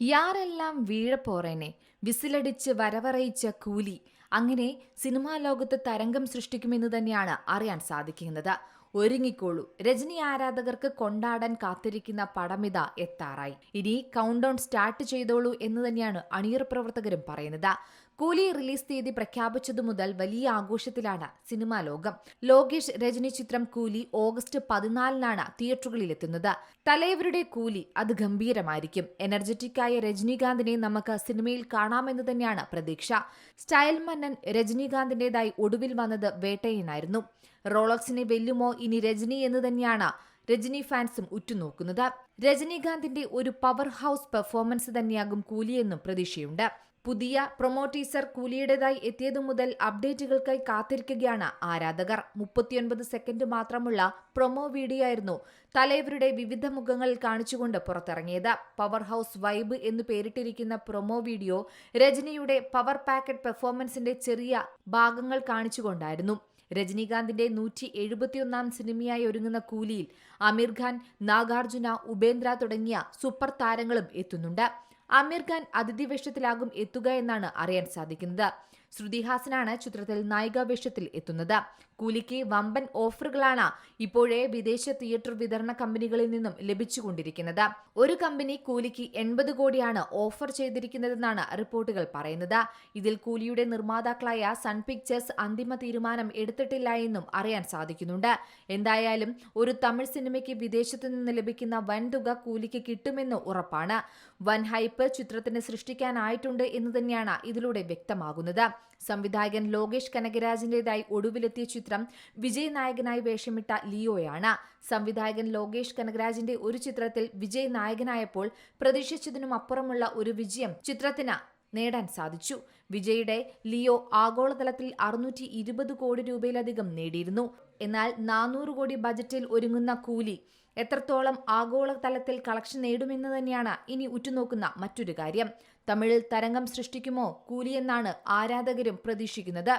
യാരെല്ലാം വീഴപ്പോറേനെ വിസിലടിച്ച് വരവറയിച്ച കൂലി. അങ്ങനെ സിനിമാ ലോകത്ത് തരംഗം സൃഷ്ടിക്കുമെന്ന് തന്നെയാണ് അറിയാൻ സാധിക്കുന്നത്. ഒരുങ്ങിക്കോളൂ. രജനി ആരാധകർക്ക് കൊണ്ടാടാൻ കാത്തിരിക്കുന്ന പടമിത എത്താറായി. ഇനി കൗണ്ട് ഡൗൺ സ്റ്റാർട്ട് ചെയ്തോളൂ എന്ന് തന്നെയാണ് അണിയറ പ്രവർത്തകരും പറയുന്നത്. കൂലി റിലീസ് തീയതി പ്രഖ്യാപിച്ചതു മുതൽ വലിയ ആഘോഷത്തിലാണ് സിനിമാ ലോകം. ലോകേഷ് രജനി ചിത്രം കൂലി ഓഗസ്റ്റ് പതിനാലിനാണ് തിയേറ്ററുകളിലെത്തുന്നത്. തലയവരുടെ കൂലി അത് ഗംഭീരമായിരിക്കും. എനർജറ്റിക്കായ രജനീകാന്തിനെ നമുക്ക് സിനിമയിൽ കാണാമെന്ന് തന്നെയാണ് പ്രതീക്ഷ. സ്റ്റൈൽ മന്നൻ രജനീകാന്തിന്റേതായി ഒടുവിൽ വന്നത് വേട്ടയനായിരുന്നു. റോളക്സിനെ വെല്ലുമോ ഇനി രജനി എന്ന് തന്നെയാണ് രജനി ഫാൻസും ഉറ്റുനോക്കുന്നത്. രജനീകാന്തിന്റെ ഒരു പവർ ഹൗസ് പെർഫോമൻസ് തന്നെയാകും കൂലിയെന്നും പ്രതീക്ഷയുണ്ട്. പുതിയ പ്രൊമോട്ടീസർ കൂലിയുടേതായി എത്തിയതു മുതൽ അപ്ഡേറ്റുകൾക്കായി കാത്തിരിക്കുകയാണ് ആരാധകർ. മുപ്പത്തിയൊൻപത് സെക്കൻഡ് മാത്രമുള്ള പ്രൊമോ വീഡിയോ ആയിരുന്നു തലൈവരുടെ വിവിധ മുഖങ്ങൾ കാണിച്ചുകൊണ്ട് പുറത്തിറങ്ങിയത്. പവർ ഹൗസ് വൈബ് എന്ന് പേരിട്ടിരിക്കുന്ന പ്രൊമോ വീഡിയോ രജനിയുടെ പവർ പാക്കറ്റ് പെർഫോമൻസിന്റെ ചെറിയ ഭാഗങ്ങൾ കാണിച്ചുകൊണ്ടായിരുന്നു. രജനീകാന്തിന്റെ നൂറ്റി എഴുപത്തിയൊന്നാം സിനിമയായി ഒരുങ്ങുന്ന കൂലിയിൽ ആമിർ ഖാൻ നാഗാർജുന ഉപേന്ദ്ര തുടങ്ങിയ സൂപ്പർ താരങ്ങളും എത്തുന്നുണ്ട്. ആമിർ ഖാൻ അതിഥി വേഷത്തിലാകും എത്തുക എന്നാണ് അറിയാൻ സാധിക്കുന്നത്. ശ്രുതി ഹാസനാണ് ചിത്രത്തിൽ നായിക വേഷത്തിൽ എത്തുന്നത്. കൂലിക്ക് വമ്പൻ ഓഫറുകളാണ് ഇപ്പോഴേ വിദേശ തിയേറ്റർ വിതരണ കമ്പനികളിൽ നിന്നും ലഭിച്ചുകൊണ്ടിരിക്കുന്നത്. ഒരു കമ്പനി കൂലിക്ക് എൺപത് കോടിയാണ് ഓഫർ ചെയ്തിരിക്കുന്നതെന്നാണ് റിപ്പോർട്ടുകൾ പറയുന്നത്. ഇതിൽ കൂലിയുടെ നിർമ്മാതാക്കളായ സൺ പിക്ചേഴ്സ് അന്തിമ തീരുമാനം എടുത്തിട്ടില്ല എന്നും അറിയാൻ സാധിക്കുന്നുണ്ട്. എന്തായാലും ഒരു തമിഴ് സിനിമയ്ക്ക് വിദേശത്തു നിന്ന് ലഭിക്കുന്ന വൻതുക കൂലിക്ക് കിട്ടുമെന്ന് ഉറപ്പാണ്. വൻ ഹൈപ്പ് ചിത്രത്തിന് സൃഷ്ടിക്കാനായിട്ടുണ്ട് എന്ന് തന്നെയാണ് ഇതിലൂടെ വ്യക്തമാകുന്നത്. സംവിധായകൻ ലോകേഷ് കനകരാജിന്റേതായി ഒടുവിലെത്തിയ ചിത്രം വിജയ് നായകനായി വേഷമിട്ട ലിയോയാണ്. സംവിധായകൻ ലോകേഷ് കനകരാജിന്റെ ഒരു ചിത്രത്തിൽ വിജയ് നായകനായപ്പോൾ പ്രതീക്ഷിച്ചതിനും അപ്പുറമുള്ള ഒരു വിജയം ചിത്രത്തിന് നേടാൻ സാധിച്ചു. വിജയുടെ ലിയോ ആഗോളതലത്തിൽ അറുന്നൂറ്റി ഇരുപത് കോടി രൂപയിലധികം നേടിയിരുന്നു. എന്നാൽ നാനൂറ് കോടി ബജറ്റിൽ ഒരുങ്ങുന്ന കൂലി എത്രത്തോളം ആഗോളതലത്തിൽ കളക്ഷൻ നേടുമെന്ന് തന്നെയാണ് ഇനി ഉറ്റുനോക്കുന്ന മറ്റൊരു കാര്യം. തമിഴിൽ തരംഗം സൃഷ്ടിക്കുമോ കൂലിയെന്നാണ് ആരാധകരും പ്രതീക്ഷിക്കുന്നത്.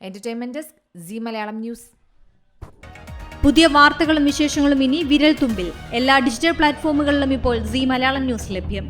Entertainment desk Zee Malayalam News. പുതിയ വാർത്തകളും വിശേഷങ്ങളും ഇനി വിരൽ തുമ്പിൽ എല്ലാ ഡിജിറ്റൽ പ്ലാറ്റ്ഫോമുകളിലും ഇപ്പോൾ സി മലയാളം ന്യൂസ് ലഭ്യം.